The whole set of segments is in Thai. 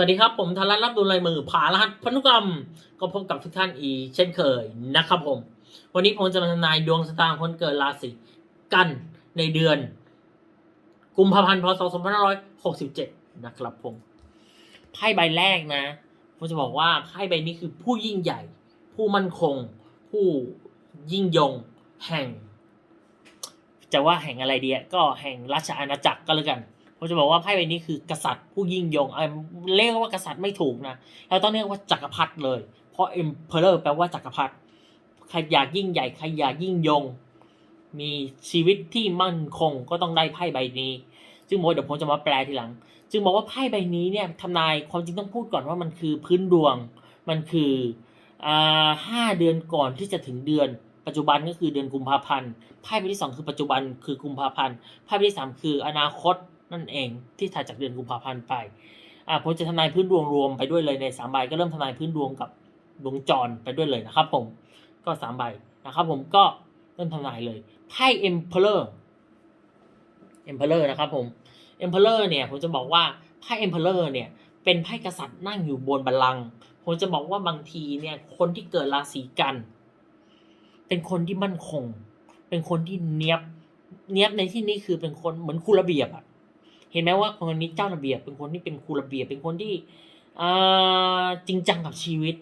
วัสดีครับ ผมธนรัตน์รับดูลายมือผารหัสพันธุกรรมก็พบกับทุกท่านอีกเช่นเคยนะครับผม วันนี้ผมจะมาทำนายดวงชะตาของคนเกิดราศีกันในเดือน กุมภาพันธ์พศ2567 นะครับผมไพ่ใบแรกนะผมจะบอกว่าไพ่ใบนี้คือผู้ยิ่งใหญ่ ผู้มั่นคง ผู้ยิ่งยง แห่ง จะว่าแห่งอะไรเดีอะก็แห่งราชอาณาจักรก็แล้วกัน ผมจะบอกว่าไพ่ใบนี้คือกษัตริย์ผู้ยิ่งยงเรียกว่ากษัตริย์ไม่ถูกนะเราต้องเรียกว่าจักรพรรดิเลย เพราะ emperor แปลว่าจักรพรรดิใครอยากยิ่งใหญ่ใครอยากยิ่งยง มีชีวิตที่มั่นคงก็ต้องได้ไพ่ใบนี้ จึงบอกเดี๋ยวผมจะมาแปลทีหลัง จึงบอกว่าไพ่ใบนี้เนี่ยทำนายความจริงต้องพูดก่อนว่ามันคือพื้นดวง มันคือห้าเดือนก่อนที่จะถึงเดือน ปัจจุบันก็คือเดือนกุมภาพันธ์ไพ่ใบที่สองคือปัจจุบันคือกุมภาพันธ์ไพ่ใบที่สามคืออนาคต นั่นเองที่ถัดจากเดือนกุมภาพันธ์ไปอ่าผมจะทำนายพื้นดวงรวมไปด้วยเลยในสามใบก็เริ่มทำนายพื้นดวงกับดวงจรไปด้วยเลยนะครับผมก็สามใบนะครับผมก็เริ่มทำนายเลยไพ่ Emperor Emperor นะครับผม Emperor เนี่ยผมจะบอกว่าไพ่ Emperor เนี่ยเป็นไพ่กษัตริย์นั่งอยู่บนบัลลังก์ผมจะบอกว่าบางทีเนี่ยคนที่เกิดราศีกัน เป็นคนที่มั่นคง เป็นคนที่เนียบเนียบในที่นี้คือเป็นคนเหมือนครูระเบียบอะ เห็นไหมว่าคนนี้เจ้าระเบียบเป็นคนที่เป็นครูระเบียบเป็นคนที่จริงจังกับชีวิต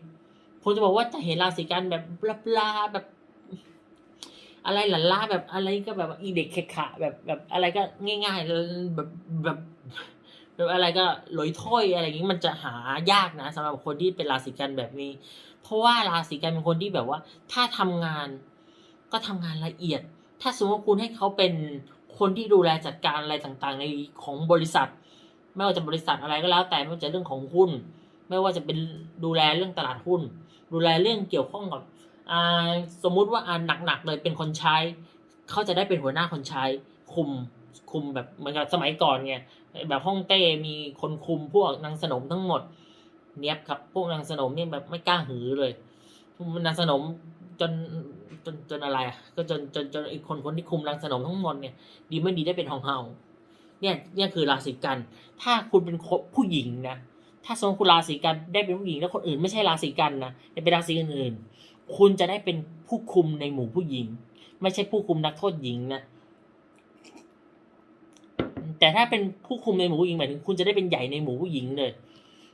ผมจะบอกว่าจะเห็นราศีกันแบบบลาแบบ อะไรหลันล่าแบบอะไรก็แบบอีเด็กเคขะแบบแบบอะไรก็ง่ายๆแบบแบบแบบอะไรก็ลอยถ้อยอะไรอย่างนี้มันจะหายากนะสำหรับคนที่เป็นราศีกันแบบนี้ เพราะว่าราศีกันเป็นคนที่แบบว่า ถ้าทำงานก็ทำงานละเอียด ถ้าสมมติว่าคุณให้เขาเป็น คนที่ดูแลจัดการอะไรต่างๆ ในของบริษัท ไม่ว่าจะบริษัทอะไรก็แล้ว แต่ไม่ว่าจะเรื่องของหุ้น ไม่ว่าจะเป็นดูแลเรื่องตลาดหุ้น ดูแลเรื่องเกี่ยวข้องกับสมมุติว่าอ่าหนักๆเลยเป็นคนใช้ เขาจะได้เป็นหัวหน้าคนใช้คุมคุมแบบเหมือนกับสมัยก่อนไงแบบห้องเต้มีคนคุมพวกนางสนมทั้งหมด เนี้ยบครับพวกนางสนมเนี่ยแบบไม่กล้าหือเลยนางสนม จนจนจนอะไรก็จนจนจนอีกคนคนที่คุมนางสนมทั้งหมดเนี่ย ดีไม่ดีได้เป็นของเฮาเนี่ยเนี่ยคือราศีกัน ถ้าคุณเป็นผู้หญิงนะถ้าสมมติคุณราศีกันได้เป็นผู้หญิงแล้วคนอื่นไม่ใช่ราศีกันนะแต่เป็นราศีอื่นๆคุณจะได้เป็นผู้คุมในหมู่ผู้หญิง ไม่ใช่ผู้คุมนักโทษหญิงนะแต่ถ้าเป็นผู้คุมในหมู่ผู้หญิงหมายถึงคุณจะได้เป็นใหญ่ในหมู่ผู้หญิงเลย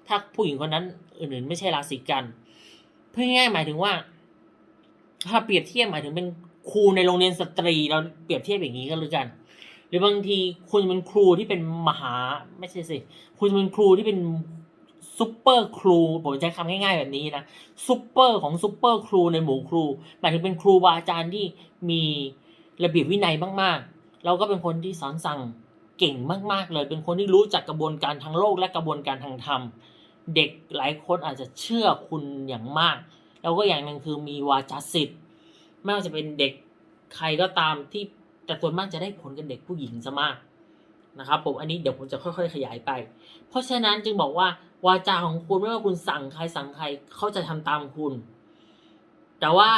ถ้าผู้หญิงคนนั้นอื่นๆ ไม่ใช่ราศีกันเพื่อง่ายหมายถึงว่า ถ้าเปรียบเทียบหมายถึงเป็นครูในโรงเรียนสตรีเราเปรียบเทียบอย่างนี้ก็แล้วกัน หรือบางทีคุณเป็นครูที่เป็นมหาไม่ใช่สิคุณเป็นครูที่เป็นซุปเปอร์ครูผมใช้คำง่ายๆแบบนี้นะซุปเปอร์ของซุปเปอร์ครูในหมู่ครู หมายถึงเป็นครูบาอาจารย์ที่มีระเบียบวินัยมากๆ เราก็เป็นคนที่สอนสั่งเก่งมากๆ เลย เป็นคนที่รู้จักกระบวนการทางโลกและกระบวนการทางธรรม เด็กหลายคนอาจจะเชื่อคุณอย่างมาก แล้วก็อย่างหนึ่งคือมีวาจาศิษย์ไม่ว่าจะเป็นเด็กใครก็ตามที่แต่ส่วนมากจะได้ผลกับเด็กผู้หญิงซะมากนะครับผมอันนี้เดี๋ยวผมจะค่อย ๆ ขยายไป เพราะฉะนั้นจึงบอกว่าวาจาของคุณไม่ว่าคุณสั่งใครสั่งใครเขาจะทำตามคุณ แต่ว่า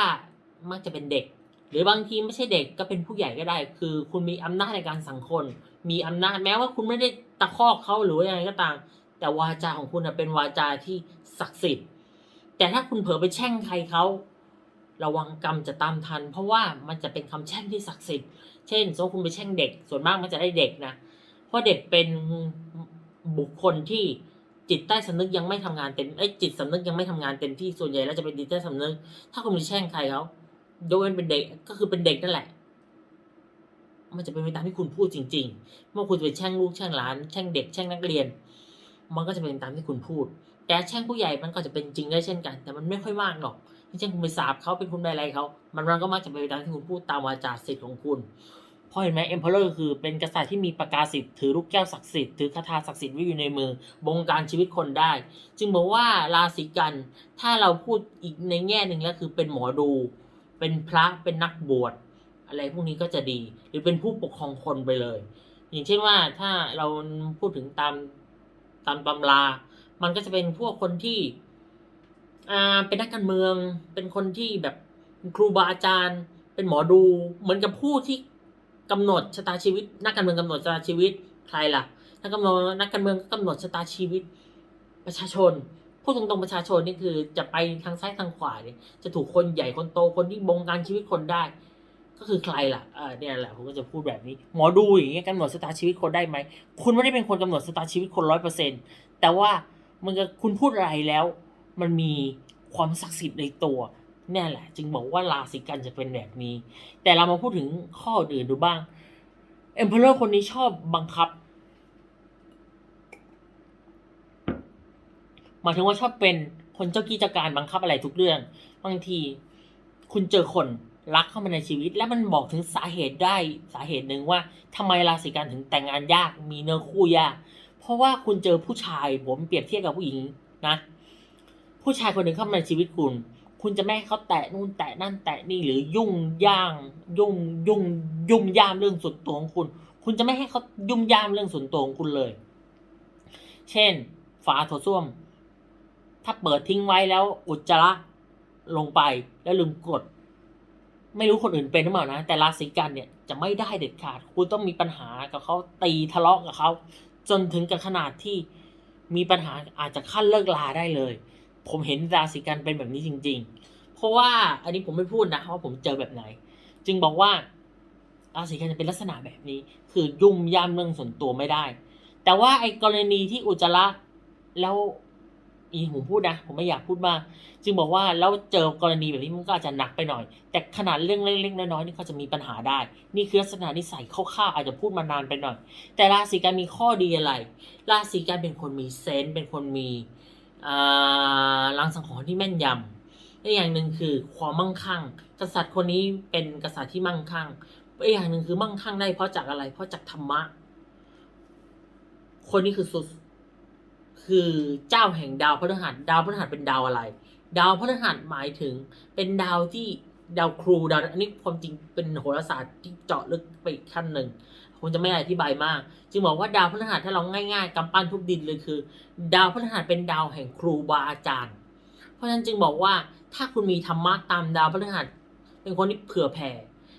มักจะเป็นเด็ก หรือบางทีไม่ใช่เด็กก็เป็นผู้ใหญ่ก็ได้ คือคุณมีอำนาจในการสั่งคน มีอำนาจแม้ว่าคุณไม่ได้ตะคอกเขาหรือว่ายังไงก็ตาม แต่วาจาของคุณนะเป็นวาจาที่ศักดิ์สิทธิ์ แต่ถ้าคุณเผลอไปแช่งใครเขาระวังกรรมจะตามทัน เพราะว่ามันจะเป็นคำแช่งที่ศักดิ์สิทธิ์ เช่นสมมติคุณไปแช่งเด็ก ส่วนมากมันจะได้เด็กนะ เพราะเด็กเป็นบุคคลที่จิตใต้สำนึกยังไม่ทำงานเต็มไอ้จิตสำนึกยังไม่ทำงานเต็มที่ส่วนใหญ่แล้วจะเป็นจิตใต้สำนึก ถ้าคุณไปแช่งใครเขายกเว้นเป็นเด็กก็คือเป็นเด็กนั่นแหละ มันจะเป็นไปตามที่คุณพูดจริง ๆ เมื่อคุณจะไปแช่งลูกแช่งหลาน แช่งเด็กแช่งนักเรียน มันก็จะเป็นตามที่คุณพูด แต่แช่งผู้ใหญ่มันก็จะเป็นจริงได้เช่นกัน แต่มันไม่ค่อยมากหรอกเช่นคุณไปสาบเขาเป็นคุณไปอะไรเขามันมันก็มักจะไปตามที่คุณพูดตามวาจาสิทธิ์ของคุณพราะเห็นไหมเอ็มพอร์คือเป็นกษัตริย์ที่มีประกาศสิทธิ์ถือลูกแก้วศักดิ์สิทธิ์ถือคาถาศักดิ์สิทธิ์ไว้อยู่ในมือบงการชีวิตคนได้ จึงบอกว่าราศีกัน ถ้าเราพูดอีกในแง่หนึ่งแล้วคือเป็นหมอดู เป็นพระเป็นนักบวชอะไรพวกนี้ก็จะดี หรือเป็นผู้ปกครองคนไปเลย อย่างเช่นว่าถ้าเราพูดถึงตามตามตำรา มันก็จะเป็นพวกคนที่อ่าเป็นนักการเมือง เป็นคนที่แบบครูบาอาจารย์ เป็นหมอดู เหมือนกับผู้ที่กำหนดชะตาชีวิต นักการเมืองกำหนดชะตาชีวิตใครล่ะ นักการเมืองนักการเมืองก็กำหนดชะตาชีวิตประชาชนพูดตรงๆประชาชนนี่คือจะไปทางซ้ายทางขวาเนี่ยจะถูกคนใหญ่คนโตคนที่บงการชีวิตคนได้ ก็คือใครล่ะเออเนี่ยแหละผมก็จะพูดแบบนี้ หมอดูอย่างเงี้ยกำหนดชะตาชีวิตคนได้ไหมคุณไม่ได้เป็นคนกำหนดชะตาชีวิตคนร้อยเปอร์เซ็นแต่ว่า มันก็คุณพูดอะไรแล้ว มันมีความศักดิ์สิทธิ์ในตัวนี่แหละ จึงบอกว่าราศีกันจะเป็นแบบนี้ แต่เรามาพูดถึงข้ออื่นดูบ้างเอ็มเพลเลอร์คนนี้ชอบบังคับหมายถึงว่าชอบเป็นคนเจ้ากี้เจ้าการบังคับอะไรทุกเรื่อง บางทีคุณเจอคนรักเข้ามาในชีวิต แล้วมันบอกถึงสาเหตุได้สาเหตุหนึ่งว่าทำไมราศีกันถึงแต่งงานยากมีเนื้อคู่ยาก เพราะว่าคุณเจอผู้ชายผมเปรียบเทียบกับผู้หญิงนะ ผู้ชายคนหนึ่งเข้ามาในชีวิตคุณ คุณจะไม่ให้เขาแตะนู่นแตะนั่นแตะนี่หรือยุ่งย่างยุ่งยุ่งยุ่มย่ามเรื่องส่วนตัวของคุณ คุณจะไม่ให้เขายุ่มย่ามเรื่องส่วนตัวของคุณเลย เช่น ฝาโถส้วม ถ้าเปิดทิ้งไว้แล้วอุจจาระลงไปแล้วลืมกด ไม่รู้คนอื่นเป็นหรือเปล่านะ แต่ราศีกันเนี่ยจะไม่ได้เด็ดขาด คุณต้องมีปัญหากับเขาตีทะเลาะกับเขา จนถึงกับขนาดที่มีปัญหาอาจจะขั้นเลิกลาได้เลย ผมเห็นราศีกันเป็นแบบนี้จริง ๆ เพราะว่าอันนี้ผมไม่พูดนะว่าผมเจอแบบไหน จึงบอกว่าราศีกันจะเป็นลักษณะแบบนี้ คือยุ่มย่ามเรื่องส่วนตัวไม่ได้ แต่ว่าไอ้กรณีที่อุจจาระแล้ว อีผมพูดนะ ผมไม่อยากพูดมาก จึงบอกว่าแล้วเจอกรณีแบบนี้มันก็อาจจะหนักไปหน่อย แต่ขนาดเรื่องเล็กๆน้อยๆนี่ก็จะมีปัญหาได้ นี่คือลักษณะนิสัยคร่าวๆอาจจะพูดมานานไปหน่อย แต่ราศีกันมีข้อดีอะไร ราศีกันเป็นคนมีเซนส์เป็นคนมีอ่าลังสังหรณ์ที่แม่นยำอีกอย่างหนึ่งคือความมั่งคั่ง กษัตริย์คนนี้เป็นกษัตริย์ที่มั่งคั่งอีกอย่างหนึ่งคือมั่งคั่งได้เพราะจากอะไรเพราะจากธรรมะ คนนี้คือสุด คือเจ้าแห่งดาวพฤหัสดาวพฤหัสเป็นดาวอะไร ดาวพฤหัสหมายถึงเป็นดาวที่ดาวครูดาวอันนี้ความจริงเป็นโหราศาสตร์ที่เจาะลึกไปอีกขั้นหนึ่งผมจะไม่อธิบายมาก จึงบอกว่าดาวพฤหัสถ้าเราง่ายๆกำปั้นทุบดินเลยคือ ดาวพฤหัสเป็นดาวแห่งครูบาอาจารย์ เพราะฉะนั้นจึงบอกว่าถ้าคุณมีธรรมะตามดาวพฤหัสเป็นคนที่เผื่อแผ่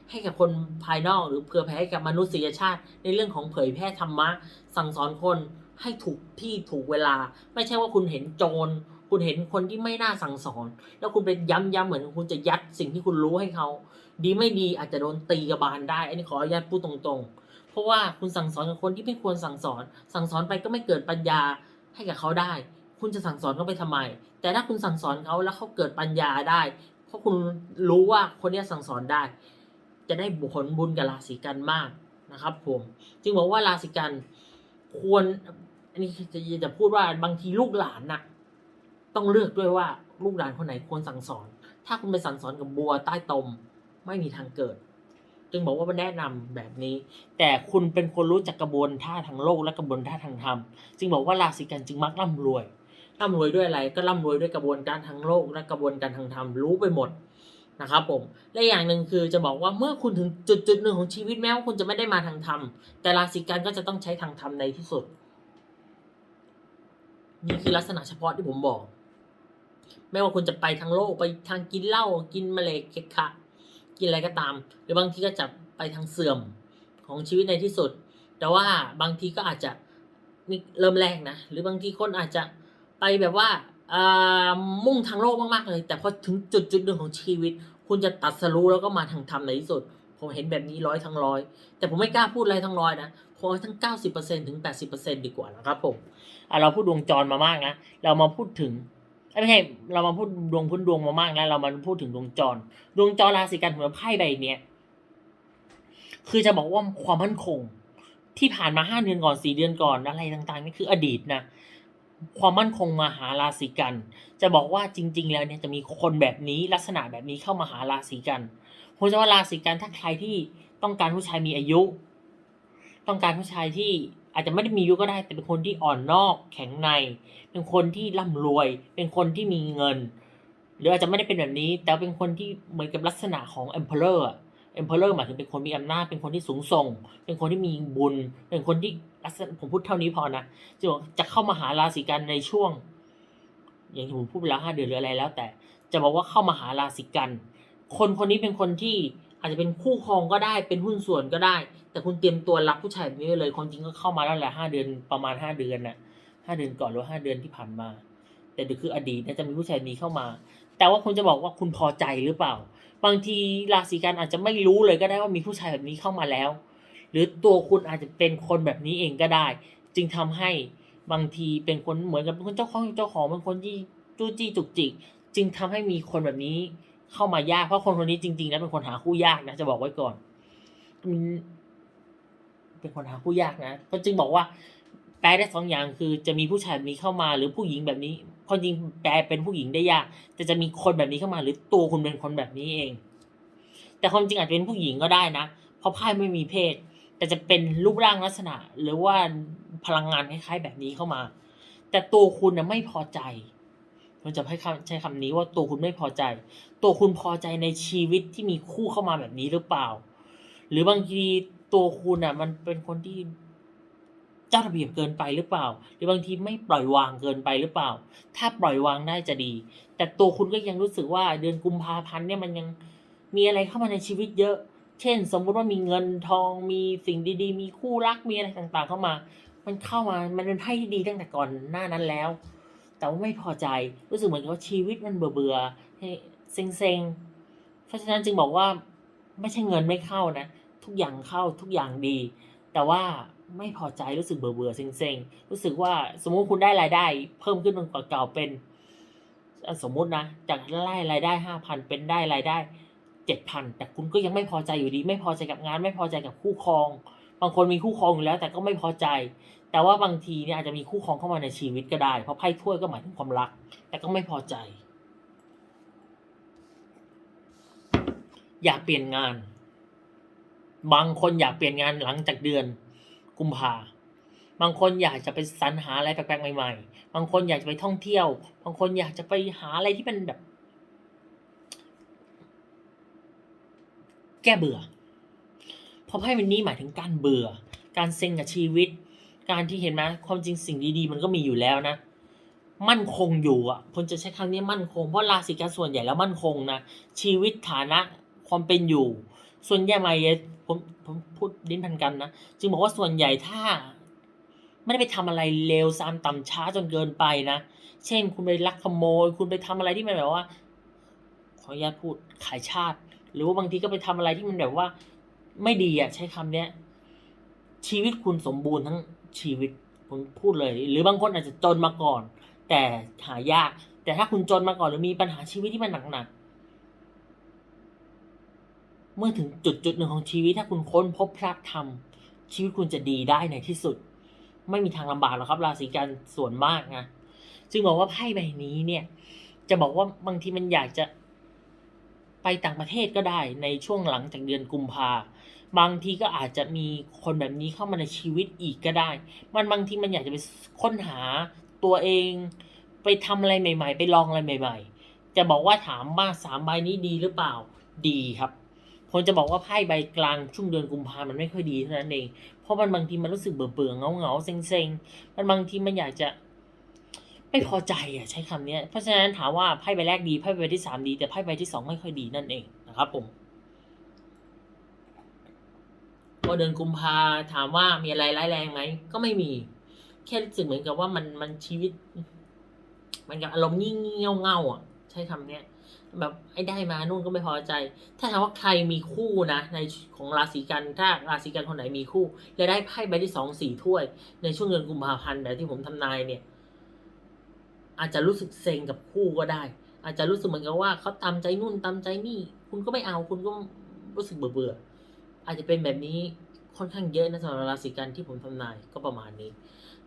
ให้กับคนภายนอกหรือเผื่อแผ่ให้กับมนุษยชาติ ในเรื่องของเผยแพร่ธรรมะสั่งสอนคน ให้ถูกที่ถูกเวลา ไม่ใช่ว่าคุณเห็นโจร คุณเห็นคนที่ไม่น่าสั่งสอน แล้วคุณไปย้ำๆเหมือนคุณจะยัดสิ่งที่คุณรู้ให้เขา ดีไม่ดีอาจจะโดนตีกระบาลได้ อันนี้ขออนุญาตพูดตรงๆ เพราะว่าคุณสั่งสอนกับคนที่ไม่ควรสั่งสอน สั่งสอนไปก็ไม่เกิดปัญญาให้กับเขาได้ คุณจะสั่งสอนเขาไปทำไม แต่ถ้าคุณสั่งสอนเขาแล้วเขาเกิดปัญญาได้ เพราะคุณรู้ว่าคนนี้สั่งสอนได้ จะได้ผลบุญกับราศีกันมากนะครับผม จึงบอกว่าราศีกัน ควรอันนี้จะจะพูดว่าบางทีลูกหลานน่ะ ต้องเลือกด้วยว่าลูกหลานคนไหนควรสั่งสอน ถ้าคุณไปสั่งสอนกับบัวใต้ตมไม่มีทางเกิด จึงบอกว่าแนะนำแบบนี้ แต่คุณเป็นคนรู้จักกระบวนท่าทางโลกและกระบวนท่าทางธรรม จึงบอกว่าราศีกันจึงมักร่ำรวยร่ำรวยด้วยอะไรก็ร่ำรวยด้วยกระบวนการทางโลกและกระบวนการทางธรรมรู้ไปหมด นะครับผมและอย่างหนึ่งคือจะบอกว่าเมื่อคุณถึงจุดจุดหนึ่งของชีวิตแม้ว่าคุณจะไม่ได้มาทางธรรม แต่ราศีกันก็จะต้องใช้ทางธรรมในที่สุด นี่คือลักษณะเฉพาะที่ผมบอก ไม่ว่าคุณจะไปทางโลกไปทางกินเหล้ากินมะเร็งเกะคะกินอะไรก็ตาม หรือบางทีก็จะไปทางเสื่อมของชีวิตในที่สุด แต่ว่าบางทีก็อาจจะนี่เริ่มแรกนะ หรือบางทีคนอาจจะไปแบบว่าอ่า มุ่งทางโลกมากๆเลย แต่พอถึงจุดจุดหนึ่งของชีวิต คุณจะตัดสรู้แล้วก็มาทางธรรมในที่สุด ผมเห็นแบบนี้ร้อยทั้งร้อย แต่ผมไม่กล้าพูดอะไรทั้งร้อยนะผมเอทั้ง 90%ถึง 80%ดีกว่านะครับผมเราพูดดวงจรมามากนะ เรามาพูดถึงไม่ใช่เรามาพูดดวงพื้นดวงมามากแล้วเรามาพูดถึงดวงจร ดวงจรราศีกันของไพ่ใบเนี้ยคือจะบอกว่าความมั่นคง ที่ผ่านมาห้าเดือนก่อนสี่เดือนก่อนอะไรต่างๆนี่คืออดีตนะ ความมั่นคงมาหาราศีกัน จะบอกว่าจริง ๆ แล้วเนี่ยจะมีคนแบบนี้ลักษณะแบบนี้เข้ามาหาราศีกันผมจะว่าราศีกันถ้าใครที่ต้องการผู้ชายมีอายุ ต้องการผู้ชายที่อาจจะไม่ได้มีอายุก็ได้ แต่เป็นคนที่อ่อนนอกแข็งใน เป็นคนที่ร่ำรวย เป็นคนที่มีเงิน หรืออาจจะไม่ได้เป็นแบบนี้ แต่เป็นคนที่เหมือนกับลักษณะของ emperor อะ emperor หมายถึงเป็นคนมีอำนาจเป็นคนที่สูงส่ง เป็นคนที่มีบุญ เป็นคนที่ ผมพูดเท่านี้พอนะจะบอกจะเข้ามาหาราศีกันในช่วง อย่างที่ผมพูดไปแล้วห้าเดือนหรืออะไรแล้ว แต่จะบอกว่าเข้ามาหาราศีกัน คนคนนี้เป็นคนที่อาจจะเป็นคู่ครองก็ได้เป็นหุ้นส่วนก็ได้ แต่คุณเตรียมตัวรับผู้ชายแบบนี้ไว้เลยความจริงก็เข้ามาแล้วแหละห้าเดือนประมาณห้าเดือนน่ะห้าเดือนก่อนหรือห้าเดือนที่ผ่านมา แต่เดี๋ยวคืออดีตนะจะมีผู้ชายนี้เข้ามา แต่ว่าคุณจะบอกว่าคุณพอใจหรือเปล่า บางทีราศีกันอาจจะไม่รู้เลยก็ได้ว่ามีผู้ชายแบบนี้เข้ามาแล้ว หรือตัวคุณอาจจะเป็นคนแบบนี้เองก็ได้ จึงทำให้บางทีเป็นคนเหมือนกับเป็นคนเจ้าของเจ้าของเป็นคนที่จู้จี้จุกจิก จึงทำให้มีคนแบบนี้เข้ามายากเพราะคนคนนี้จริงๆแล้วเป็นคนหาคู่ยากนะจะบอกไว้ก่อนมันเป็นคนหาคู่ยากนะก็จึงบอกว่า แปลได้สองอย่างคือจะมีผู้ชายแบบนี้เข้ามาหรือผู้หญิงแบบนี้คนจริงแปลเป็นผู้หญิงได้ยาก แต่จะมีคนแบบนี้เข้ามา หรือตัวคุณเป็นคนแบบนี้เอง แต่ความจริงอาจจะเป็นผู้หญิงก็ได้นะ เพราะไพ่ไม่มีเพศ แต่จะเป็นรูปร่างลักษณะ หรือว่าพลังงานคล้ายๆแบบนี้เข้ามา แต่ตัวคุณนะไม่พอใจผมจะให้ใช้คำนี้ว่าตัวคุณไม่พอใจ ตัวคุณพอใจในชีวิตที่มีคู่เข้ามาแบบนี้หรือเปล่า หรือบางทีตัวคุณอะ มันเป็นคนที่เจ้าระเบียบเกินไปหรือเปล่า หรือบางทีไม่ปล่อยวางเกินไปหรือเปล่า ถ้าปล่อยวางได้จะดี แต่ตัวคุณก็ยังรู้สึกว่าเดือนกุมภาพันธ์เนี่ยมันยังมีอะไรเข้ามาในชีวิตเยอะ เช่น สมมุติว่ามีเงินทองมีสิ่งดีๆ มีคู่รักมีอะไรต่างๆ เข้ามา มันเข้ามามันเป็นไพ่ที่ดีตั้งแต่ก่อนหน้านั้นแล้ว แต่ว่าไม่พอใจรู้สึกเหมือนกับว่าชีวิตมันเบื่อเบื่อเซ็งๆเพราะฉะนั้นจึงบอกว่าไม่ใช่เงินไม่เข้านะ ทุกอย่างเข้าทุกอย่างดี แต่ว่าไม่พอใจรู้สึกเบื่อเบื่อเซ็งๆรู้สึกว่าสมมุติคุณได้รายได้ เพิ่มขึ้นกว่าเก่าเป็น สมมุตินะจากไล่รายได้ห้าพันเป็นได้รายได้ เจ็ดพันแต่คุณก็ยังไม่พอใจอยู่ดี ไม่พอใจกับงานไม่พอใจกับคู่ครอง บางคนมีคู่ครองอยู่แล้ว แต่ก็ไม่พอใจ แต่ว่าบางทีเนี่ยอาจจะมีคู่ครองเข้ามาในชีวิตก็ได้ เพราะไพ่ถ้วยก็หมายถึงความรัก แต่ก็ไม่พอใจ อยากเปลี่ยนงาน บางคนอยากเปลี่ยนงานหลังจากเดือนกุมภาบางคนอยากจะไปสรรหาอะไรแปลกๆใหม่ ๆ บางคนอยากจะไปท่องเที่ยว บางคนอยากจะไปหาอะไรที่มันแบบ แก้เบื่อ เพราะไพ่ใบนี้หมายถึงการเบื่อ การเซ็งกับชีวิต การที่เห็นไหมความจริงสิ่งดีๆ มันก็มีอยู่แล้วนะ มั่นคงอยู่อะผมจะใช้คำนี้มั่นคงเพราะราศีกันส่วนใหญ่แล้วมั่นคงนะชีวิตฐานะความเป็นอยู่ ส่วนใหญ่ไหมผมผมพูดลิ้นพันกันนะจึงบอกว่าส่วนใหญ่ถ้าไม่ได้ไปทำอะไรเลวซามต่ำช้าจนเกินไปนะ เช่น คุณไปลักขโมย คุณไปทำอะไรที่มันแบบว่า ขออนุญาตพูดขายชาติ หรือว่าบางทีก็ไปทำอะไรที่มันแบบว่าไม่ดีอะใช้คำเนี้ย ชีวิตคุณสมบูรณ์ทั้งชีวิตผมพูดเลย หรือบางคนอาจจะจนมาก่อน แต่หายาก แต่ถ้าคุณจนมาก่อนหรือมีปัญหาชีวิตที่มันหนักๆเมื่อถึงจุดจุดหนึ่งของชีวิตถ้าคุณค้นพบพระธรรม ชีวิตคุณจะดีได้ในที่สุด ไม่มีทางลำบากหรอกครับ ราศีกันส่วนมากนะจึงบอกว่าไพ่ใบนี้เนี่ย จะบอกว่าบางทีมันอยากจะ ไปต่างประเทศก็ได้ในช่วงหลังจากเดือนกุมภาบางทีก็อาจจะมีคนแบบนี้เข้ามาในชีวิตอีกก็ได้ มันบางทีมันอยากจะไปค้นหาตัวเอง ไปทำอะไรใหม่ ๆ ไปลองอะไรใหม่ ๆ จะบอกว่าถามว่าสามใบนี้ดีหรือเปล่าดีครับผมจะบอกว่าไพ่ใบกลางช่วงเดือนกุมภามันไม่ค่อยดีเท่านั้นเอง เพราะมันบางทีมันรู้สึกเบื่อเบื่อเงาเงาๆเซ็งเซ็งๆมันบางทีมันอยากจะ ไม่พอใจอะใช้คำเนี้ยเพราะฉะนั้นถามว่าไพ่ใบแรกดีไพ่ใบที่สามดี แต่ไพ่ใบที่สองไม่ค่อยดีนั่นเองนะครับผมพอเดือนกุมภาถามว่ามีอะไรร้ายแรงไหมก็ไม่มี แค่รู้สึกเหมือนกับว่ามันมันชีวิต มันกับอารมณ์งี่เง่าเง่าอะ ใช้คำเนี้ยแบบไอ้ได้มานู่นก็ไม่พอใจ ถ้าถามว่าใครมีคู่นะในของราศีกันถ้าราศีกันคนไหนมีคู่ และได้ไพ่ใบที่สองสี่ถ้วย ในช่วงเดือนกุมภาพันธ์แบบที่ผมทำนายเนี่ย อาจจะรู้สึกเซ็งกับคู่ก็ได้ อาจจะรู้สึกเหมือนกับว่าเขาตามใจนู่นตามใจนี่ คุณก็ไม่เอาคุณก็รู้สึกเบื่อเบื่ออาจจะเป็นแบบนี้ค่อนข้างเยอะนะสำหรับราศีกันที่ผมทำนายก็ประมาณนี้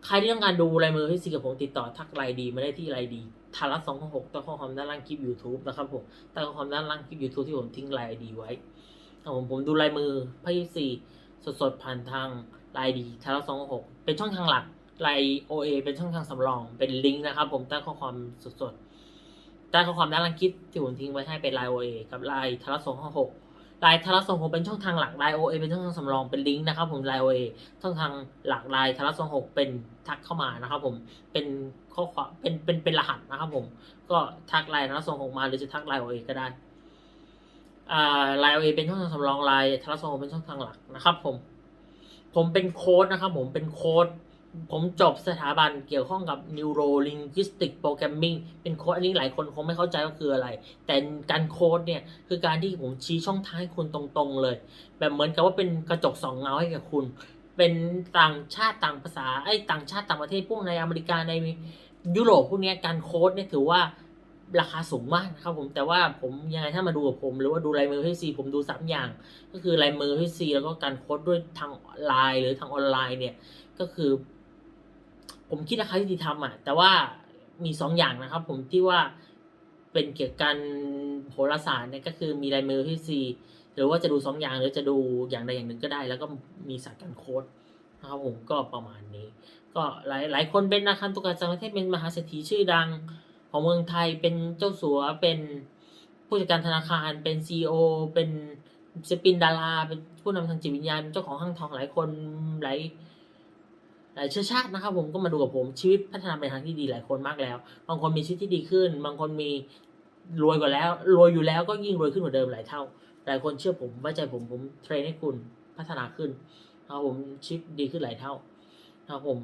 ใครที่ต้องการดูลายมือให้สิกับผมติดต่อทักไลน์ดีมาได้ที่ไลน์ดีทารัสสองหกตั้งข้อความด้านล่างคลิป YouTube นะครับผมตั้งข้อความด้านล่างคลิป YouTube ที่ผมทิ้งไลน์ดีไว้ครับผมผมดูลายมือไพ่สี่สดๆผ่านทางไลน์ดีทารัสสองหกเป็นช่องทางหลัก ไลโอเอเป็นช่องทางสำรอง เป็นลิงก์นะครับ ผมตั้งข้อความสดๆตั้งข้อความด้านล่างคลิปที่ผมทิ้งไว้ให้เป็นไลโอเอกับไลทารัสสองหกไลทารัสสองหกเป็นช่องทางหลักไลโอเอเป็นช่องทางสำรองเป็นลิงก์นะครับ ผมไลโอเอช่องทางหลักไลทารัสสองหกเป็นทักเข้ามานะครับ ผมเป็นข้อความเป็นเป็นเป็นรหัสนะครับ ผมก็ทักไลน์ทารัสสองหกมาหรือจะทักไลโอเอก็ได้ไลโอเอเป็นช่องทางสำรองไลน์ทารัสสองหกเป็นช่องทางหลักนะครับ ผม ผมเป็นโค้ดนะครับ ผมเป็นโค้ด ผมจบสถาบันเกี่ยวข้องกับ Neuro Linguistic Programming เป็นโค้ดอันนี้หลายคนคงไม่เข้าใจว่าคืออะไร แต่การโค้ดเนี่ย คือการที่ผมชี้ช่องทางให้คุณตรงๆเลย แบบเหมือนกับว่าเป็นกระจกสองเงาให้กับคุณ เป็นต่างชาติต่างภาษาไอ้ต่างชาติต่างประเทศพวกในอเมริกาในยุโรปพวกเนี้ยการโค้ดเนี่ยถือว่าราคาสูงมากนะครับผมแต่ว่าผมยังไงถ้ามาดูกับผม หรือว่าดูลายมือให้ซีผมดูสามอย่าง ก็คือลายมือให้ซีแล้วก็การโค้ดด้วยทางไลน์หรือทางออนไลน์เนี่ยก็คือ ผมคิดราคาที่ดีทำอะ แต่ว่ามีสองอย่างนะครับ ผมที่ว่าเป็นเกี่ยวกับการโหราศาสตร์เนี่ยก็คือมีลายมือให้ซีหรือว่าจะดูสองอย่างหรือจะดูอย่างใดอย่างหนึ่งก็ได้ แล้วก็มีศาสตร์การโค้ดนะครับผมก็ประมาณนี้ ก็หลายหลายคนเป็นนาคันตุกาจังประเทศเป็นมหาเศรษฐีชื่อดังของเมืองไทยเป็นเจ้าสัวเป็นผู้จัดการธนาคารเป็นซีอเป็นศิลปินดาราเป็นผู้นำทางจิตวิญญาณเป็นเจ้าของห้างทองหลายคนหลาย เชื้อชาตินะครับผมก็มาดูกับผมชีวิตพัฒนาไปทางที่ดีหลายคนมากแล้ว บางคนมีชีวิตที่ดีขึ้น บางคนมีรวยกว่าแล้วรวยอยู่แล้วก็ยิ่งรวยขึ้นกว่าเดิมหลายเท่า หลายคนเชื่อผมไว้ใจผมผมเทรนให้คุณพัฒนาขึ้นครับผมชีวิตดีขึ้นหลายเท่าครับผม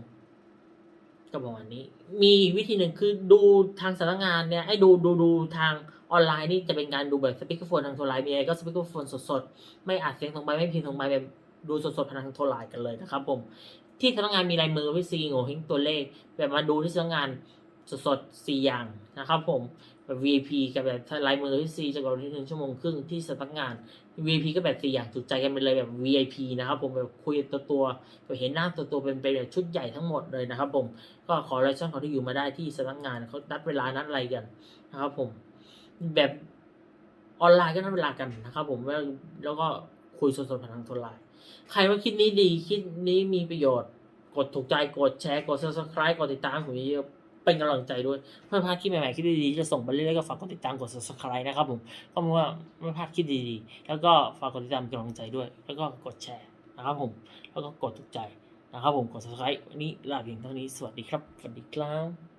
ก็ประมาณนี้ มีวิธีหนึ่งคือดูทางสำนักงานเนี่ยไอ้ดูดูดูทางออนไลน์นี่จะเป็นการดูแบบสปีกเกอร์โฟนทางโทรไลน์มีอะไรก็สปีกเกอร์โฟนสดๆ ไม่อัดเสียงตรงไปไม่พิมพ์ตรงไปแบบดูสดๆผ่านทางโทรไลน์กันเลยนะครับผม ที่สำนักงานมีลายมือไว้ซีโง่เฮงตัวเลข แบบมาดูที่สำนักงานสดๆสี่อย่างนะครับผมแบบ VIP กับแบบลายมือที่ซีจะกว่าที่หนึ่งชั่วโมงครึ่งที่สำนักงาน VIP ก็แบบสี่อย่างถูกใจกันไปเลยแบบ VIP นะครับผมแบบคุยตัวตัวแบบเห็นหน้าตัวตัวเป็นเป็นแบบชุดใหญ่ทั้งหมดเลยนะครับผมก็ขอรายช่องเขาที่อยู่มาได้ที่สำนักงานเขานัดเวลานัดอะไรกันนะครับผมแบบออนไลน์ก็นัดเวลากันนะครับผมแล้วแล้วก็คุยสดๆผ่านทางโทรไลน์ ใครว่าคลิปนี้ดีคลิปนี้มีประโยชน์ กดถูกใจกดแชร์กด subscribe กดติดตามผมเยอะเป็นกำลังใจด้วยเพื่อพลาดคลิปใหม่ๆคลิปดีๆจะส่งไปเรื่อยๆก็ฝากกดติดตามกด subscribe นะครับผมก็เพราะว่าไม่พลาดคลิปดีๆ แล้วก็ฝากกดติดตามเป็นกำลังใจด้วย แล้วก็กดแชร์นะครับผมแล้วก็กดถูกใจนะครับผมกด subscribe วันนี้ลาเพียงเท่านี้สวัสดีครับสวัสดีครับ